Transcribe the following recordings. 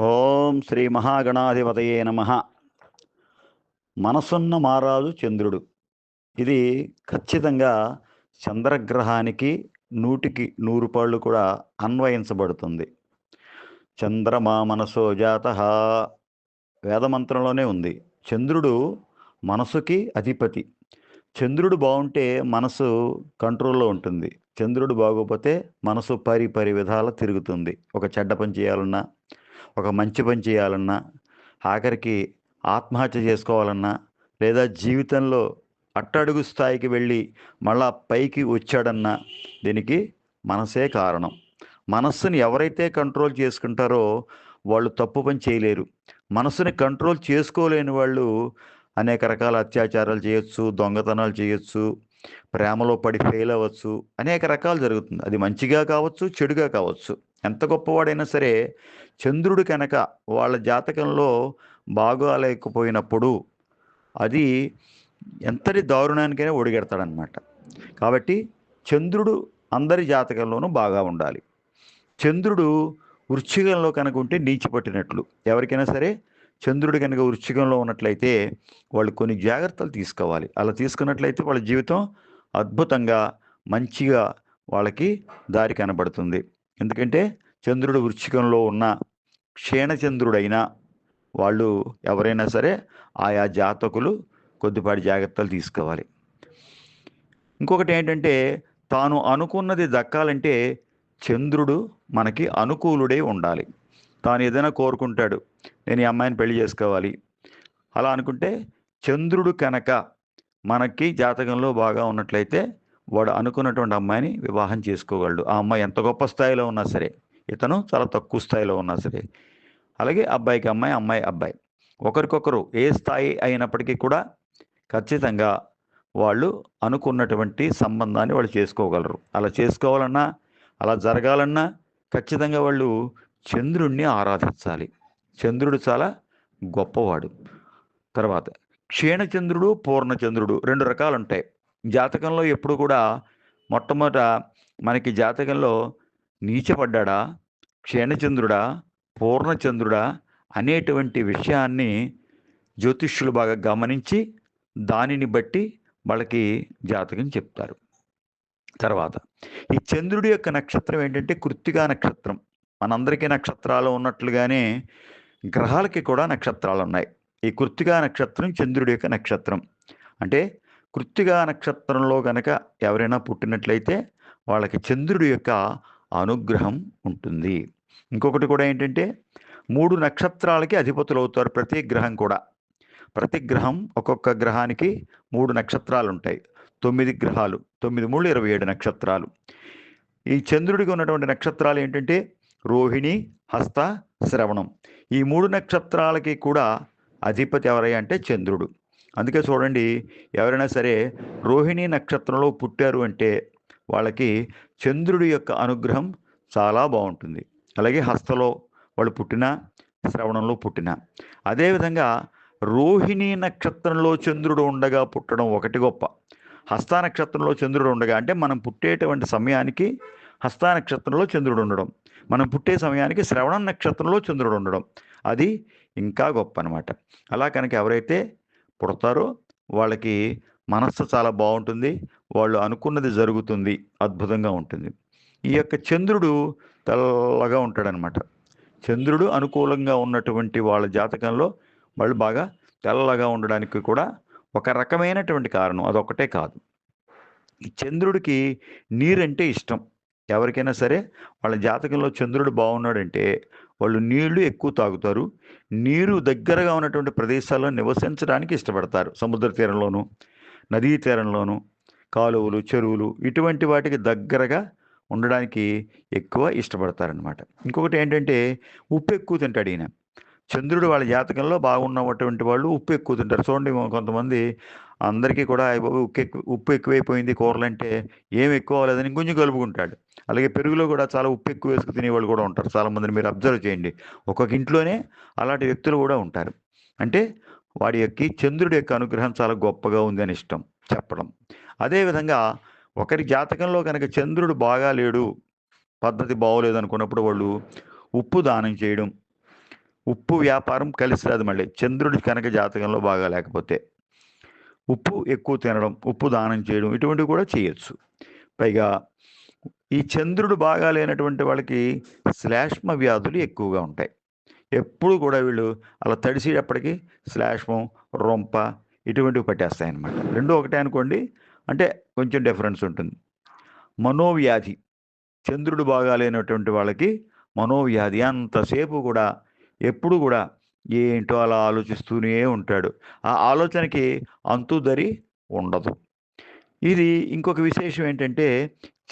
ఓం శ్రీ మహాగణాధిపతయే నమ. మనసున్న మారాజు చంద్రుడు. ఇది ఖచ్చితంగా చంద్రగ్రహానికి నూటికి నూరు పాళ్ళు కూడా అన్వయించబడుతుంది. చంద్రమా మనసో జాత. వేదమంత్రంలోనే ఉంది. చంద్రుడు మనసుకి అధిపతి. చంద్రుడు బాగుంటే మనసు కంట్రోల్లో ఉంటుంది. చంద్రుడు బాగోపోతే మనసు పరి పరి విధాల తిరుగుతుంది. ఒక చెడ్డ పని చేయాలన్నా ఒక మంచి పని చేయాలన్నా ఆఖరికి ఆత్మహత్య చేసుకోవాలన్నా లేదా జీవితంలో అట్టడుగు స్థాయికి వెళ్ళి మళ్ళా పైకి వచ్చాడన్నా దీనికి మనసే కారణం. మనస్సుని ఎవరైతే కంట్రోల్ చేసుకుంటారో వాళ్ళు తప్పు పని చేయలేరు. మనసుని కంట్రోల్ చేసుకోలేని వాళ్ళు అనేక రకాల అత్యాచారాలు చేయొచ్చు దొంగతనాలు చేయొచ్చు ప్రేమలో పడి ఫెయిల్ అవ్వచ్చు అనేక రకాలు జరుగుతుంది. అది మంచిగా కావచ్చు చెడుగా కావచ్చు. ఎంత గొప్పవాడైనా సరే చంద్రుడు కనుక వాళ్ళ జాతకంలో బాగోలేకపోయినప్పుడు అది ఎంతటి దారుణానికైనా ఒడిగెడతాడనమాట కాబట్టి చంద్రుడు అందరి జాతకంలోనూ బాగా ఉండాలి. చంద్రుడు వృశ్చికంలో కనుక ఉంటే నీచిపట్టినట్లు. ఎవరికైనా సరే చంద్రుడు కనుక వృశ్చికంలో ఉన్నట్లయితే వాళ్ళు కొన్ని జాగ్రత్తలు తీసుకోవాలి. అలా తీసుకున్నట్లయితే వాళ్ళ జీవితం అద్భుతంగా మంచిగా వాళ్ళకి దారి కనబడుతుంది. ఎందుకంటే చంద్రుడు వృశ్చికంలో ఉన్న క్షీణచంద్రుడైనా వాళ్ళు ఎవరైనా సరే ఆయా జాతకులు కొద్దిపాటి జాగ్రత్తలు తీసుకోవాలి. ఇంకొకటి ఏంటంటే తాను అనుకున్నది దక్కాలంటే చంద్రుడు మనకి అనుకూలుడై ఉండాలి. తాను ఏదైనా కోరుకుంటాడు నేను ఈ అమ్మాయిని పెళ్ళి చేసుకోవాలి. అలా అనుకుంటే చంద్రుడు కనుక మనకి జాతకంలో బాగా ఉన్నట్లయితే వాడు అనుకున్నటువంటి అమ్మాయిని వివాహం చేసుకోగలడు. ఆ అమ్మాయి ఎంత గొప్ప స్థాయిలో ఉన్నా సరే ఇతను చాలా తక్కువ స్థాయిలో ఉన్నా సరే అలాగే అబ్బాయికి అమ్మాయి అమ్మాయి అబ్బాయి. ఒకరికొకరు ఏ స్థాయి అయినప్పటికీ కూడా ఖచ్చితంగా వాళ్ళు అనుకున్నటువంటి సంబంధాన్ని వాళ్ళు చేసుకోగలరు. అలా చేసుకోవాలన్నా అలా జరగాలన్నా ఖచ్చితంగా వాళ్ళు చంద్రుణ్ణి ఆరాధించాలి. చంద్రుడు చాలా గొప్పవాడు. తర్వాత క్షీణచంద్రుడు పూర్ణచంద్రుడు రెండు రకాలు ఉంటాయి జాతకంలో ఎప్పుడు కూడా మొట్టమొదట మనకి జాతకంలో నీచపడ్డా క్షీణచంద్రుడా పూర్ణచంద్రుడా అనేటువంటి విషయాన్ని జ్యోతిష్యులు బాగా గమనించి దానిని బట్టి వాళ్ళకి జాతకం చెప్తారు. తర్వాత ఈ చంద్రుడి యొక్క నక్షత్రం ఏంటంటే కృత్తిగా నక్షత్రం. మనందరికీ నక్షత్రాలు ఉన్నట్లుగానే గ్రహాలకి కూడా నక్షత్రాలు ఉన్నాయి ఈ కృత్తిగా నక్షత్రం చంద్రుడి యొక్క నక్షత్రం. అంటే కృత్తిగా నక్షత్రంలో కనుక ఎవరైనా పుట్టినట్లయితే వాళ్ళకి చంద్రుడి యొక్క అనుగ్రహం ఉంటుంది. ఇంకొకటి కూడా ఏంటంటే మూడు నక్షత్రాలకి అధిపతులు అవుతారు ప్రతి గ్రహం కూడా. ప్రతి గ్రహం ఒక్కొక్క గ్రహానికి మూడు నక్షత్రాలు ఉంటాయి తొమ్మిది గ్రహాలు తొమ్మిది మూడు ఇరవై ఏడు నక్షత్రాలు. ఈ చంద్రుడికి ఉన్నటువంటి నక్షత్రాలు ఏంటంటే రోహిణి హస్త శ్రవణం. ఈ మూడు నక్షత్రాలకి కూడా అధిపతి ఎవరై అంటే చంద్రుడు. అందుకే చూడండి ఎవరైనా సరే రోహిణి నక్షత్రంలో పుట్టారు అంటే వాళ్ళకి చంద్రుడి యొక్క అనుగ్రహం చాలా బాగుంటుంది. అలాగే హస్తలో వాళ్ళు పుట్టిన శ్రవణంలో పుట్టిన. అదేవిధంగా రోహిణి నక్షత్రంలో చంద్రుడు ఉండగా పుట్టడం ఒకటి గొప్ప. హస్త నక్షత్రంలో చంద్రుడు ఉండగా అంటే మనం పుట్టేటువంటి సమయానికి హస్త నక్షత్రంలో చంద్రుడు ఉండడం. మనం పుట్టే సమయానికి శ్రవణ నక్షత్రంలో చంద్రుడు ఉండడం. అది ఇంకా గొప్ప అనమాట అలా కనుక ఎవరైతే పుడతారో వాళ్ళకి మనస్సు చాలా బాగుంటుంది. వాళ్ళు అనుకున్నది జరుగుతుంది. అద్భుతంగా ఉంటుంది. ఈ యొక్క చంద్రుడు తెల్లగా ఉంటాడనమాట. చంద్రుడు అనుకూలంగా ఉన్నటువంటి వాళ్ళ జాతకంలో వాళ్ళు బాగా తెల్లగా ఉండడానికి కూడా ఒక రకమైనటువంటి కారణం. అదొకటే కాదు. ఈ చంద్రుడికి నీరంటే ఇష్టం. ఎవరికైనా సరే వాళ్ళ జాతకంలో చంద్రుడు బాగున్నాడంటే వాళ్ళు నీళ్ళు ఎక్కువ తాగుతారు. నీరు దగ్గరగా ఉన్నటువంటి ప్రదేశాల్లో నివసించడానికి ఇష్టపడతారు. సముద్ర తీరంలోను నదీ తీరంలోను కాలువలు చెరువులు ఇటువంటి వాటికి దగ్గరగా ఉండడానికి ఎక్కువ ఇష్టపడతారనమాట ఇంకొకటి ఏంటంటే ఉప్పు ఎక్కువ తింటాడు ఈయన. చంద్రుడు వాళ్ళ జాతకంలో బాగున్నటువంటి వాళ్ళు ఉప్పు ఎక్కువ తింటారు. చూడండి కొంతమంది అందరికీ కూడా ఉప్పు ఎక్కువ ఉప్పు ఎక్కువైపోయింది కూరలు అంటే ఏం ఎక్కువ అవ్వలేదని కొంచెం కలుపుకుంటాడు. అలాగే పెరుగులో కూడా చాలా ఉప్పు ఎక్కువ వేసుకు తినేవాళ్ళు కూడా ఉంటారు. చాలామందిని మీరు అబ్జర్వ్ చేయండి. ఒక్కొక్క ఇంట్లోనే అలాంటి వ్యక్తులు కూడా ఉంటారు. అంటే వాడి యొక్క చంద్రుడి యొక్క అనుగ్రహం చాలా గొప్పగా ఉంది అని ఇష్టం చెప్పడం. అదేవిధంగా ఒకరి జాతకంలో కనుక చంద్రుడు బాగా లేడు పద్ధతి బాగోలేదు అనుకున్నప్పుడు వాళ్ళు ఉప్పు దానం చేయడం ఉప్పు వ్యాపారం కలిసి రాదు మళ్ళీ. చంద్రుడి కనుక జాతకంలో బాగా లేకపోతే ఉప్పు ఎక్కువ తినడం ఉప్పు దానం చేయడం ఇటువంటివి కూడా చేయొచ్చు. పైగా ఈ చంద్రుడు బాగా లేనటువంటి వాళ్ళకి శ్లేష్మ వ్యాధులు ఎక్కువగా ఉంటాయి. ఎప్పుడు కూడా వీళ్ళు అలా తడిసేటప్పటికి శ్లేష్మం రొంప ఇటువంటివి పట్టేస్తాయి అన్నమాట రెండు ఒకటే అనుకోండి అంటే కొంచెం డిఫరెన్స్ ఉంటుంది. మనోవ్యాధి. చంద్రుడు బాగా లేనటువంటి వాళ్ళకి మనోవ్యాధి. అంతసేపు కూడా ఎప్పుడు కూడా ఏంటో అలా ఆలోచిస్తూనే ఉంటాడు. ఆ ఆలోచనకి అంతుదరి ఉండదు. ఇది ఇంకొక విశేషం ఏంటంటే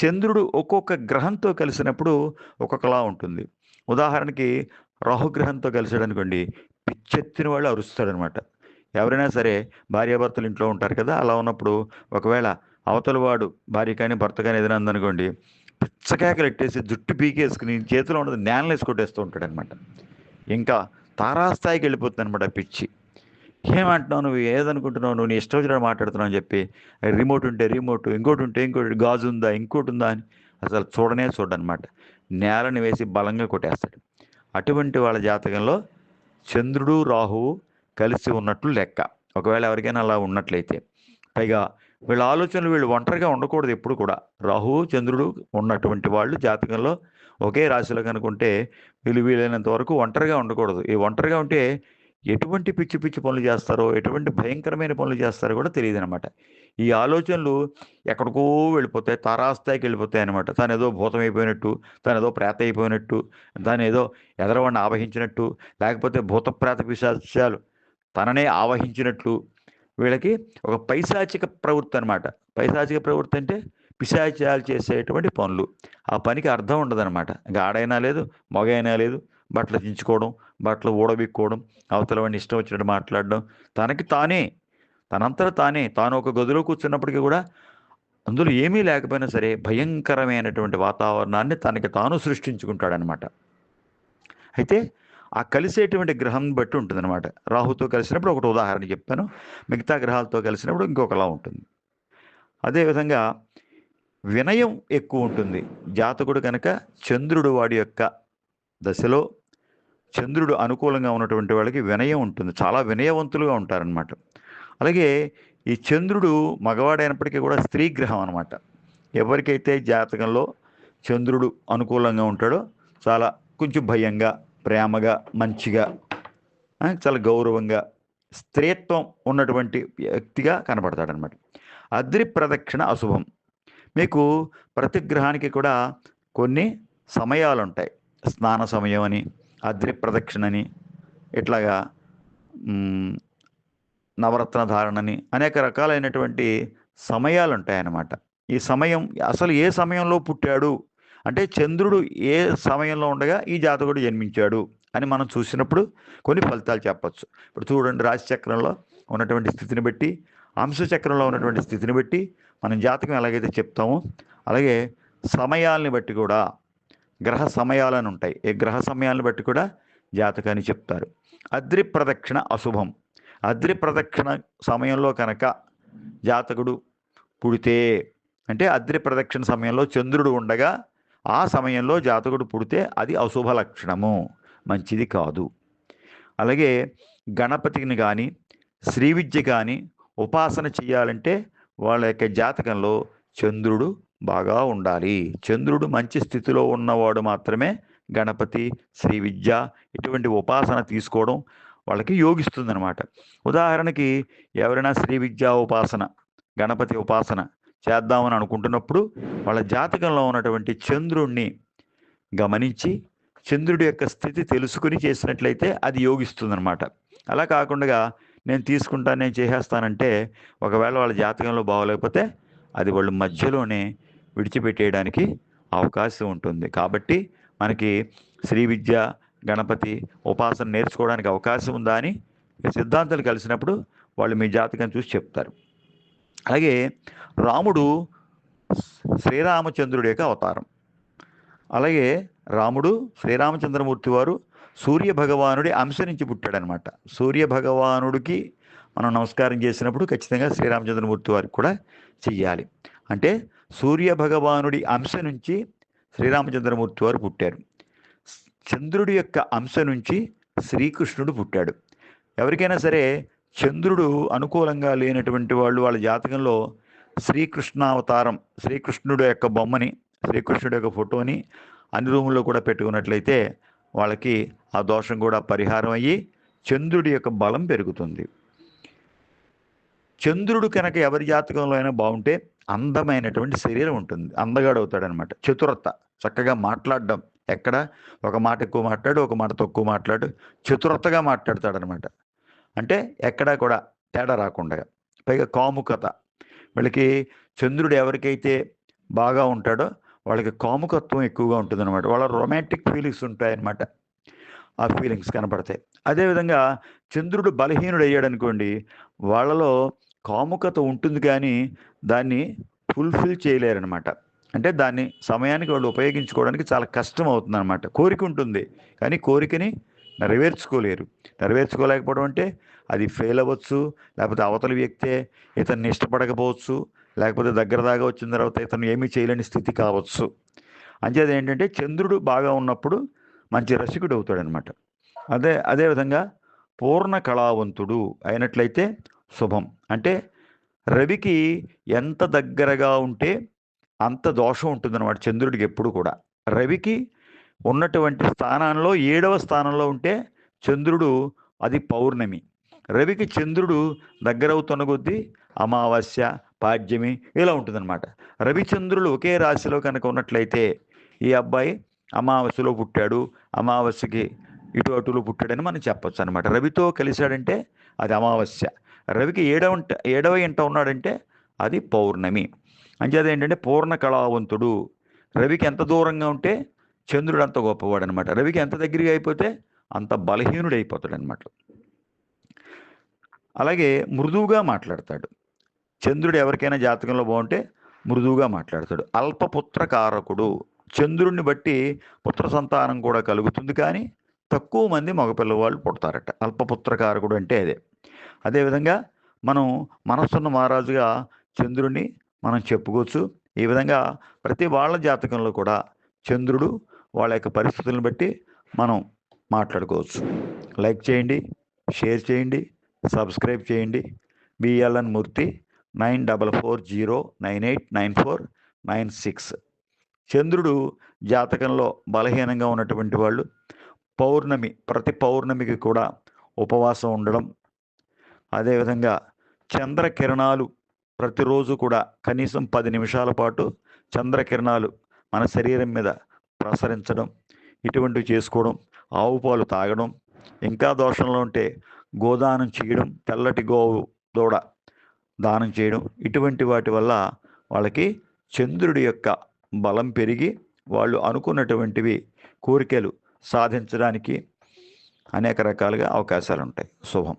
చంద్రుడు ఒక్కొక్క గ్రహంతో కలిసినప్పుడు ఒక్కొక్కలా ఉంటుంది. ఉదాహరణకి రాహుగ్రహంతో కలిసాడు అనుకోండి పిచ్చెత్తిన వాళ్ళు అరుస్తాడనమాట. ఎవరైనా సరే భార్యాభర్తలు ఇంట్లో ఉంటారు కదా అలా ఉన్నప్పుడు ఒకవేళ అవతల వాడు భార్య కానీ భర్త కానీ ఏదైనా ఉందనుకోండి పిచ్చకేకలు ఎట్టేసి జుట్టు పీకేసుకుని చేతిలో ఉన్నది నేలను వేసి కొట్టేస్తూ ఉంటాడు అనమాట ఇంకా తారాస్థాయికి వెళ్ళిపోతుంది అనమాట పిచ్చి. ఏమంటున్నావు నువ్వు? ఏదనుకుంటున్నావు? నువ్వు నీ ఇష్టం వచ్చినట్టు మాట్లాడుతున్నావు అని చెప్పి రిమోట్ ఉంటే రిమోట్ ఇంకోటి ఉంటే ఇంకోటి గాజు ఉందా ఇంకోటి ఉందా అని అసలు చూడనే చూడనమాట నేలని వేసి బలంగా కొట్టేస్తాడు. అటువంటి వాళ్ళ జాతకంలో చంద్రుడు రాహువు కలిసి ఉన్నట్లు లెక్క. ఒకవేళ ఎవరికైనా అలా ఉన్నట్లయితే. పైగా వీళ్ళ ఆలోచనలు వీళ్ళు ఒంటరిగా ఉండకూడదు ఎప్పుడు కూడా. రాహువు చంద్రుడు ఉన్నటువంటి వాళ్ళు జాతకంలో ఒకే రాశిలో కనుకుంటే వీళ్ళు వీలైనంత వరకు ఒంటరిగా ఉండకూడదు. ఈ ఒంటరిగా ఉంటే ఎటువంటి పిచ్చి పిచ్చి పనులు చేస్తారో ఎటువంటి భయంకరమైన పనులు చేస్తారో కూడా తెలియదు అనమాట ఈ ఆలోచనలు ఎక్కడికో వెళ్ళిపోతాయి తారాస్థాయికి వెళ్ళిపోతాయి అనమాట. తను ఏదో భూతం అయిపోయినట్టు తను ఏదో ప్రేత అయిపోయినట్టు దాని ఏదో ఎదరవాడిని ఆవహించినట్టు లేకపోతే భూత ప్రేత విశాలు తననే ఆవహించినట్లు వీళ్ళకి ఒక పైశాచిక ప్రవృత్తి అనమాట. పైశాచిక ప్రవృత్తి అంటే పిశాచాలు చేసేటువంటి పనులు. ఆ పనికి అర్థం ఉండదన్నమాట. ఇంకా ఆడైనా లేదు మగైనా లేదు బట్టలు దించుకోవడం బట్టలు ఊడబిక్కోవడం అవతల వాడిని ఇష్టం వచ్చినట్టు మాట్లాడడం. తనకి తానే తనంతట తానే తాను ఒక గదిలో కూర్చున్నప్పటికీ కూడా అందులో ఏమీ లేకపోయినా సరే భయంకరమైనటువంటి వాతావరణాన్ని తనకి తాను సృష్టించుకుంటాడనమాట అయితే ఆ కలిసేటువంటి గ్రహం బట్టి ఉంటుందన్నమాట. రాహుతో కలిసినప్పుడు ఒకటి ఉదాహరణ చెప్పాను మిగతా గ్రహాలతో కలిసినప్పుడు ఇంకొకలా ఉంటుంది. అదేవిధంగా వినయం ఎక్కువ ఉంటుంది. జాతకుడు కనుక చంద్రుడు వాడి యొక్క దశలో చంద్రుడు అనుకూలంగా ఉన్నటువంటి వాళ్ళకి వినయం ఉంటుంది. చాలా వినయవంతులుగా ఉంటారనమాట అలాగే ఈ చంద్రుడు మగవాడైనప్పటికీ కూడా స్త్రీ గ్రహం అనమాట ఎవరికైతే జాతకంలో చంద్రుడు అనుకూలంగా ఉంటాడో చాలా కొంచెం భయంగా ప్రేమగా మంచిగా చాలా గౌరవంగా స్త్రీత్వం ఉన్నటువంటి వ్యక్తిగా కనపడతాడనమాట అద్రి ప్రదక్షిణ అశుభం. మీకు ప్రతి గ్రహానికి కూడా కొన్ని సమయాలు ఉంటాయి స్నాన సమయం అని అద్రి ప్రదక్షిణ అని ఇట్లాగా నవరత్న ధారణని అనేక రకాలైనటువంటి సమయాలు ఉంటాయన్నమాట ఈ సమయం అసలు ఏ సమయంలో పుట్టాడు? అంటే చంద్రుడు ఏ సమయంలో ఉండగా ఈ జాతకుడు జన్మించాడు అని మనం చూసినప్పుడు కొన్ని ఫలితాలు చెప్పచ్చు. ఇప్పుడు చూడండి రాశిచక్రంలో ఉన్నటువంటి స్థితిని బట్టి అంశచక్రంలో ఉన్నటువంటి స్థితిని బట్టి మనం జాతకం ఎలాగైతే చెప్తామో అలాగే సమయాల్ని బట్టి కూడా గ్రహ సమయాలను ఉంటాయి. ఈ గ్రహ సమయాలను బట్టి కూడా జాతకాన్ని చెప్తారు. అద్రి ప్రదక్షిణ అశుభం. అద్రి ప్రదక్షిణ సమయంలో కనుక జాతకుడు పుడితే అంటే అద్రి ప్రదక్షిణ సమయంలో చంద్రుడు ఉండగా ఆ సమయంలో జాతకుడు పుడితే అది అశుభ లక్షణము. మంచిది కాదు. అలాగే గణపతిని కానీ శ్రీ విద్య కానీ ఉపాసన చేయాలంటే వాళ్ళ యొక్క జాతకంలో చంద్రుడు బాగా ఉండాలి. చంద్రుడు మంచి స్థితిలో ఉన్నవాడు మాత్రమే గణపతి శ్రీ విద్య ఇటువంటి ఉపాసన తీసుకోవడం వాళ్ళకి యోగిస్తుందనమాట ఉదాహరణకి ఎవరైనా శ్రీ విద్యా ఉపాసన గణపతి ఉపాసన చేద్దామని అనుకుంటున్నప్పుడు వాళ్ళ జాతకంలో ఉన్నటువంటి చంద్రుణ్ణి గమనించి చంద్రుడి యొక్క స్థితి తెలుసుకుని చేసినట్లయితే అది యోగిస్తుందనమాట అలా కాకుండా నేను తీసుకుంటాను నేను చేసేస్తానంటే ఒకవేళ వాళ్ళ జాతకంలో బాగోలేకపోతే అది వాళ్ళు మధ్యలోనే విడిచిపెట్టేయడానికి అవకాశం ఉంటుంది. కాబట్టి మనకి శ్రీ విద్య గణపతి ఉపాసన నేర్చుకోవడానికి అవకాశం ఉందా అని సిద్ధాంతాలు కలిసినప్పుడు వాళ్ళు మీ జాతకం చూసి చెప్తారు. అలాగే రాముడు శ్రీరామచంద్రుడి యొక్క అవతారం. అలాగే రాముడు శ్రీరామచంద్రమూర్తి వారు సూర్య భగవానుడి అంశ నుంచి పుట్టాడనమాట. సూర్య భగవానుడికి మనం నమస్కారం చేసినప్పుడు ఖచ్చితంగా శ్రీరామచంద్రమూర్తి వారికి కూడా చెయ్యాలి. అంటే సూర్య భగవానుడి అంశ నుంచి శ్రీరామచంద్రమూర్తి వారు పుట్టారు. చంద్రుడి యొక్క అంశ నుంచి శ్రీకృష్ణుడు పుట్టాడు. ఎవరికైనా సరే చంద్రుడు అనుకూలంగా లేనటువంటి వాళ్ళు వాళ్ళ జాతకంలో శ్రీకృష్ణావతారం శ్రీకృష్ణుడు యొక్క బొమ్మని శ్రీకృష్ణుడు యొక్క ఫోటోని అన్ని రూముల్లో కూడా పెట్టుకున్నట్లయితే వాళ్ళకి ఆ దోషం కూడా పరిహారం అయ్యి చంద్రుడి యొక్క బలం పెరుగుతుంది. చంద్రుడు కనుక ఎవరి జాతకంలో అయినా బాగుంటే అందమైనటువంటి శరీరం ఉంటుంది. అందగాడు అవుతాడనమాట. చతురత చక్కగా మాట్లాడడం. ఎక్కడ? ఒక మాట ఎక్కువ మాట్లాడు ఒక మాట తక్కువ మాట్లాడు చతురతగా మాట్లాడతాడనమాట. అంటే ఎక్కడా కూడా తేడా రాకుండా. పైగా కాముకత. వీళ్ళకి చంద్రుడు ఎవరికైతే బాగా ఉంటాడో వాళ్ళకి కాముకత్వం ఎక్కువగా ఉంటుంది అనమాట వాళ్ళ రొమాంటిక్ ఫీలింగ్స్ ఉంటాయన్నమాట. ఆ ఫీలింగ్స్ కనపడతాయి. అదేవిధంగా చంద్రుడు బలహీనుడు అయ్యాడు అనుకోండి వాళ్ళలో కాముకత ఉంటుంది కానీ దాన్ని ఫుల్ఫిల్ చేయలేరనమాట అంటే దాన్ని సమయానికి వాళ్ళు ఉపయోగించుకోవడానికి చాలా కష్టం అవుతుంది అనమాట కోరిక ఉంటుంది కానీ కోరికని నెరవేర్చుకోలేరు. నెరవేర్చుకోలేకపోవడం అంటే అది ఫెయిల్ అవ్వచ్చు లేకపోతే అవతల వ్యక్తే ఇతన్ని ఇష్టపడకపోవచ్చు లేకపోతే దగ్గర దాకా వచ్చిన తర్వాత ఇతను ఏమీ చేయలేని స్థితి కావచ్చు. అంచేది ఏంటంటే చంద్రుడు బాగా ఉన్నప్పుడు మంచి రసికుడు అవుతాడనమాట. అదే అదేవిధంగా పూర్ణ కళావంతుడు అయినట్లయితే శుభం. అంటే రవికి ఎంత దగ్గరగా ఉంటే అంత దోషం ఉంటుందన్నమాట చంద్రుడికి ఎప్పుడు కూడా. రవికి ఉన్నటువంటి స్థానంలో ఏడవ స్థానంలో ఉంటే చంద్రుడు అది పౌర్ణమి. రవికి చంద్రుడు దగ్గరవుతున్న కొద్దీ అమావాస్య పాడ్యమి ఇలా ఉంటుందన్నమాట. రవిచంద్రులు ఒకే రాశిలో కనుక ఉన్నట్లయితే ఈ అబ్బాయి అమావాస్యలో పుట్టాడు. అమావాస్యకి ఇటు అటులో పుట్టాడని మనం చెప్పొచ్చు అనమాట రవితో కలిశాడంటే అది అమావాస్య. రవికి ఏడవ ఏడవ ఇంట ఉన్నాడంటే అది పౌర్ణమి. అంచేత ఏంటంటే పూర్ణ కళావంతుడు. రవికి ఎంత దూరంగా ఉంటే చంద్రుడు అంత గొప్పవాడు అనమాట రవికి ఎంత దగ్గరగా అయిపోతే అంత బలహీనుడు అయిపోతాడు అనమాట అలాగే మృదువుగా మాట్లాడతాడు. చంద్రుడు ఎవరికైనా జాతకంలో బాగుంటే మృదువుగా మాట్లాడతాడు. అల్పపుత్ర కారకుడు. చంద్రుడిని బట్టి పుత్ర సంతానం కూడా కలుగుతుంది కానీ తక్కువ మంది మగపిల్లవాళ్ళు పుడతారట. అల్పపుత్ర కారకుడు అంటే అదే. అదేవిధంగా మనం మనస్సున్న మహారాజుగా చంద్రుడిని మనం చెప్పుకోవచ్చు. ఈ విధంగా ప్రతి వాళ్ళ జాతకంలో కూడా చంద్రుడు వాళ్ళ యొక్క పరిస్థితులను బట్టి మనం మాట్లాడుకోవచ్చు. లైక్ చేయండి షేర్ చేయండి సబ్స్క్రైబ్ చేయండి. BLN Murthy nine double four zero nine eight nine four nine six. చంద్రుడు జాతకంలో బలహీనంగా ఉన్నటువంటి వాళ్ళు పౌర్ణమి ప్రతి పౌర్ణమికి కూడా ఉపవాసం ఉండడం. అదేవిధంగా చంద్రకిరణాలు ప్రతిరోజు కూడా కనీసం పది నిమిషాల పాటు చంద్రకిరణాలు మన శరీరం మీద ప్రసరించడం ఇటువంటివి చేసుకోవడం ఆవు పాలు తాగడం ఇంకా దోషంలో ఉంటే గోదానం చేయడం తెల్లటి గోవు దూడ దానం చేయడం. ఇటువంటి వాటి వల్ల వాళ్ళకి చంద్రుడి యొక్క బలం పెరిగి వాళ్ళు అనుకున్నటువంటివి కోరికలు సాధించడానికి అనేక రకాలుగా అవకాశాలు ఉంటాయి శుభం.